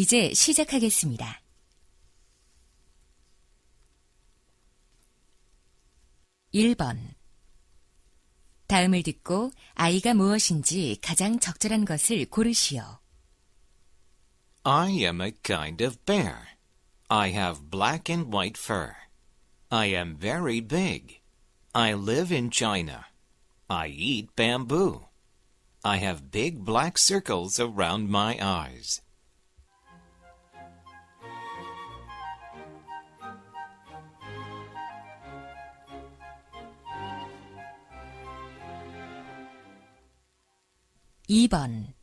이제 시작하겠습니다. 일번 다음을 듣고 아이가 무엇인지 가장 적절한 것을 고르시오. I am a kind of bear. I have black and white fur. I am very big. I live in China. I eat bamboo. I have big black circles around my eyes. 이번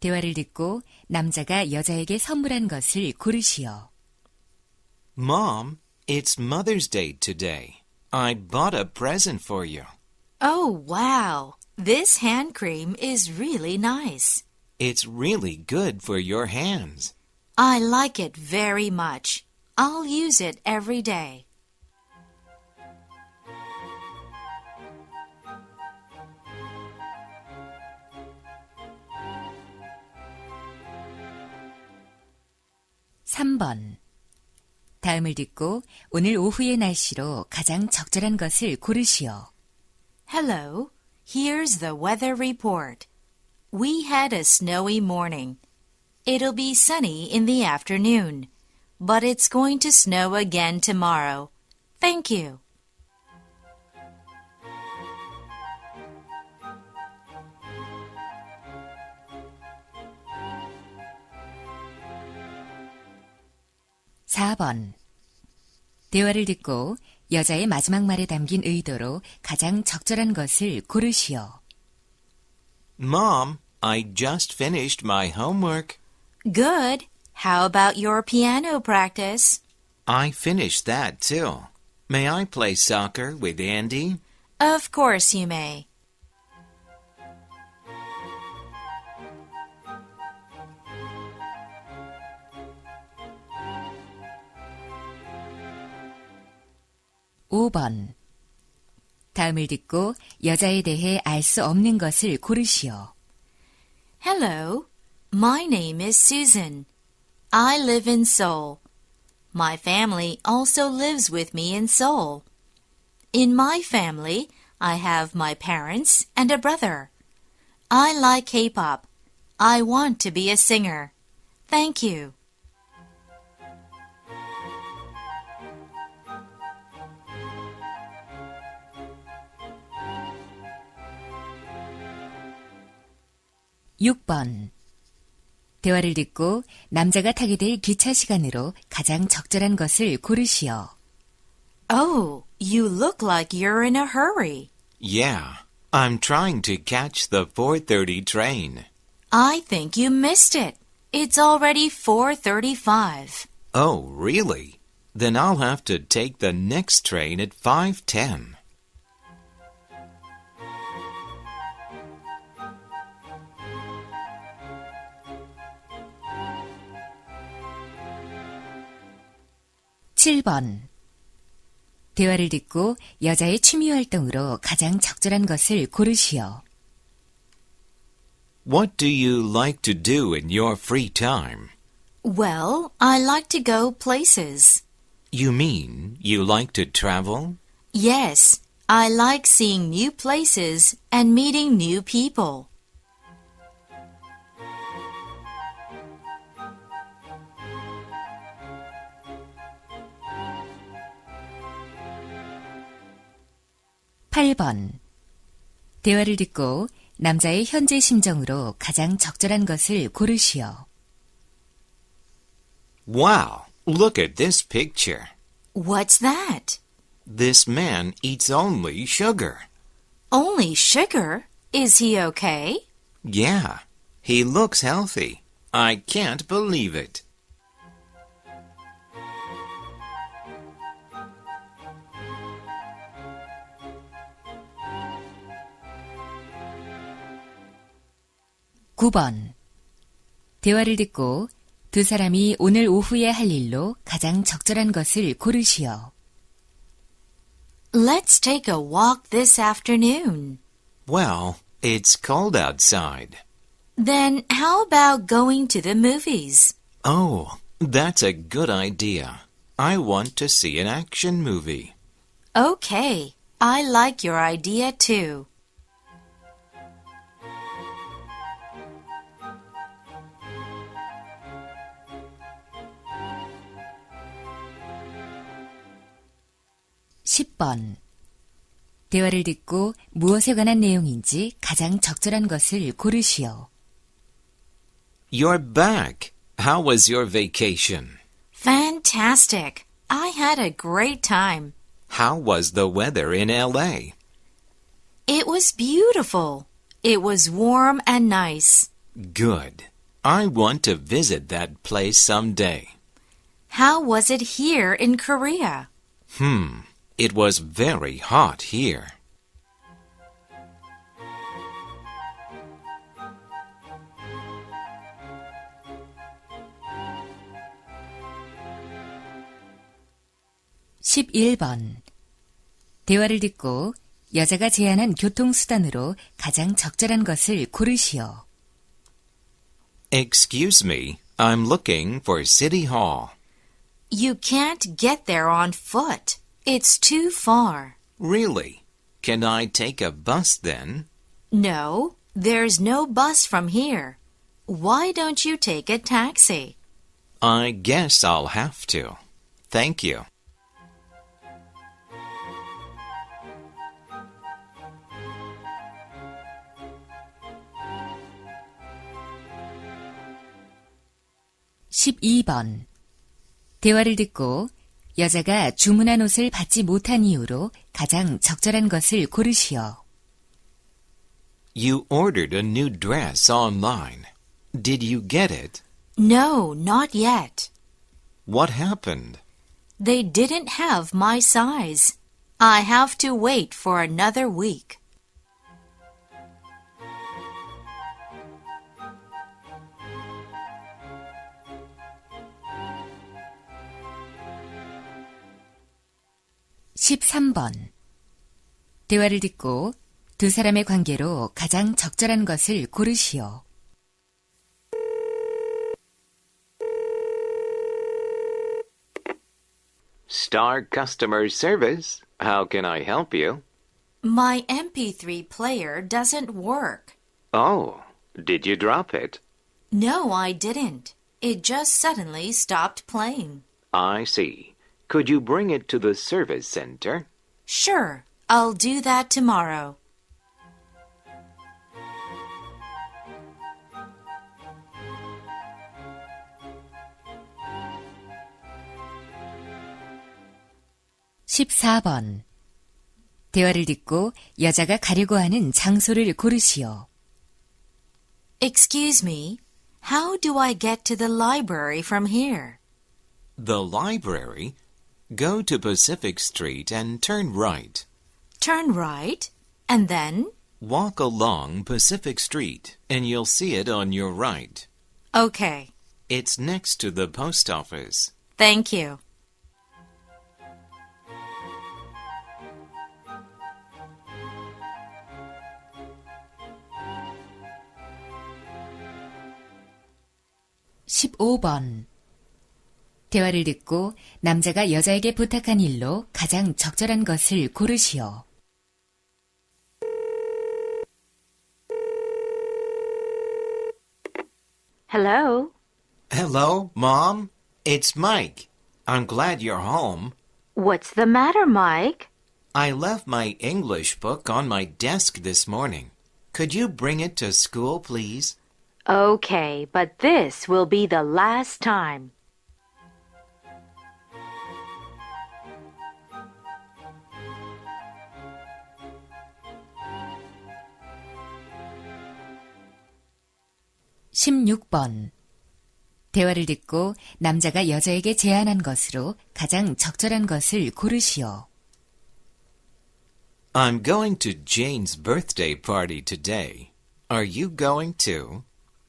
대화를 듣고 남자가 여자에게 선물한 것을 고르시오. Mom, it's Mother's Day today. I bought a present for you. Oh, wow. This hand cream is really nice. It's really good for your hands. I like it very much. I'll use it every day. 삼번 다음을 듣고 오늘 오후의 날씨로 가장 적절한 것을 고르시오. Hello. Here's the weather report. We had a snowy morning. It'll be sunny in the afternoon, but it's going to snow again tomorrow. Thank you. 사번 대화를 듣고 여자의 마지막 말에 담긴 의도로 가장 적절한 것을 고르시오. Mom, I just finished my homework. Good. How about your piano practice? I finished that too. May I play soccer with Andy? Of course you may. 오번 다음을 듣고 여자에 대해 알 수 없는 것을 고르시오. Hello. My name is Susan. I live in Seoul. My family also lives with me in Seoul. In my family, I have my parents and a brother. I like K-pop. I want to be a singer. Thank you. 육 번 대화를 듣고 남자가 타게 될 기차 시간으로 가장 적절한 것을 고르시오. Oh, you look like you're in a hurry. Yeah, I'm trying to catch the 4:30 train. I think you missed it. It's already 4:35. Oh, really? Then I'll have to take the next train at 5:10. 칠 번 대화를 듣고 여자의 취미 활동으로 가장 적절한 것을 고르시오. What do you like to do in your free time? Well, I like to go places. You mean you like to travel? Yes, I like seeing new places and meeting new people. 팔 번 대화를 듣고 남자의 현재 심정으로 가장 적절한 것을 고르시오. Wow, look at this picture. What's that? This man eats only sugar. Only sugar? Is he okay? Yeah, he looks healthy. I can't believe it. 구 번 대화를 듣고 두 사람이 오늘 오후에 할 일로 가장 적절한 것을 고르시오. Let's take a walk this afternoon. Well, it's cold outside. Then how about going to the movies? Oh, that's a good idea. I want to see an action movie. Okay, I like your idea too. 십 번 대화를 듣고 무엇에 관한 내용인지 가장 적절한 것을 고르시오. You're back. How was your vacation? Fantastic! I had a great time. How was the weather in LA? It was beautiful. It was warm and nice. Good. I want to visit that place someday. How was it here in Korea? Hmm. It was very hot here. 십일 번 대화를 듣고 여자가 제안한 교통수단으로 가장 적절한 것을 고르시오. Excuse me. I'm looking for City Hall. You can't get there on foot. It's too far. Really? Can I take a bus then? No, there's no bus from here. Why don't you take a taxi? I guess I'll have to. Thank you. 십이 번 대화를 듣고 여자가 주문한 옷을 받지 못한 이유로 가장 적절한 것을 고르시오. You ordered a new dress online. Did you get it? No, not yet. What happened? They didn't have my size. I have to wait for another week. 십삼 번 대화를 듣고 두 사람의 관계로 가장 적절한 것을 고르시오. Star Customer Service. How can I help you? My MP3 player doesn't work. Oh, did you drop it? No, I didn't. It just suddenly stopped playing. I see. Could you bring it to the service center? Sure, I'll do that tomorrow. 십사 번 대화를 듣고 여자가 가려고 하는 장소를 고르시오. Excuse me, how do I get to the library from here? The library? Go to Pacific Street and turn right. Turn right and then? Walk along Pacific Street and you'll see it on your right. Okay. It's next to the post office. Thank you. (15번) 대화를 듣고 남자가 여자에게 부탁한 일로 가장 적절한 것을 고르시오. Hello? Hello, Mom. It's Mike. I'm glad you're home. What's the matter, Mike? I left my English book on my desk this morning. Could you bring it to school, please? Okay, but this will be the last time. 십육 번 대화를 듣고 남자가 여자에게 제안한 것으로 가장 적절한 것을 고르시오. I'm going to Jane's birthday party today. Are you going too?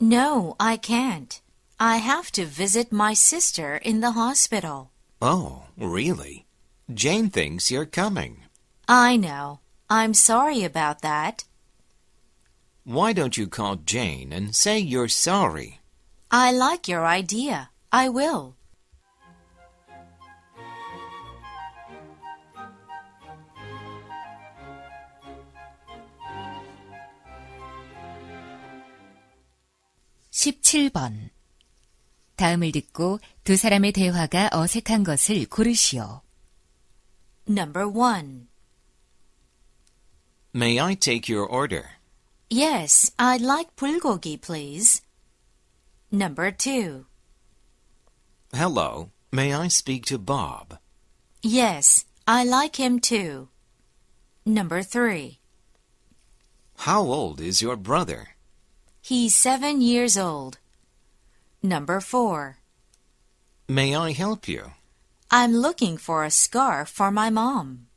No, I can't. I have to visit my sister in the hospital. Oh, really? Jane thinks you're coming. I know. I'm sorry about that. Why don't you call Jane and say you're sorry? I like your idea. I will. 십칠 번 다음을 듣고 두 사람의 대화가 어색한 것을 고르시오. Number 1. May I take your order? Yes, I'd like bulgogi, please. Number 2. Hello. May I speak to Bob? Yes, I like him too. Number 3. How old is your brother? He's seven years old. Number 4. May I help you? I'm looking for a scarf for my mom.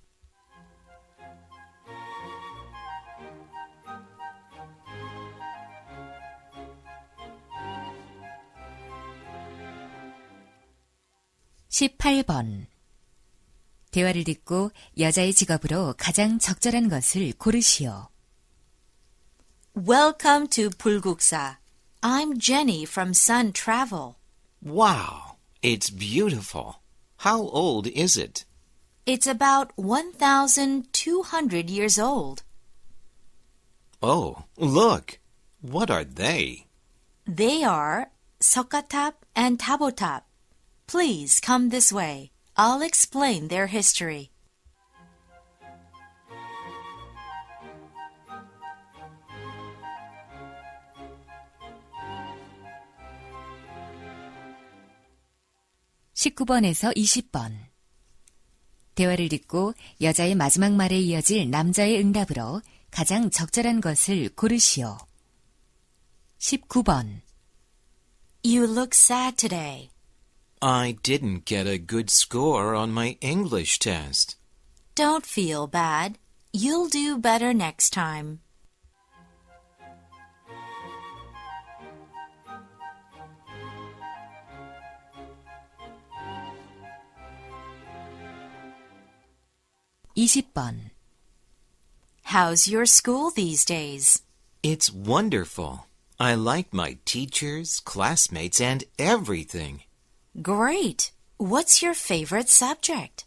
십팔 번 대화를 듣고 여자의 직업으로 가장 적절한 것을 고르시오. Welcome to Pulguksa. I'm Jenny from Sun Travel. Wow, it's beautiful. How old is it? It's about 1,200 years old. Oh, look. What are they? They are Sokatap and Tabotap. Please come this way. I'll explain their history. 십구 번에서 이십 번 대화를 듣고 여자의 마지막 말에 이어질 남자의 응답으로 가장 적절한 것을 고르시오. 십구 번 You look sad today. I didn't get a good score on my English test. Don't feel bad. You'll do better next time. (20번) How's your school these days? It's wonderful. I like my teachers, classmates, and everything. Great. What's your favorite subject?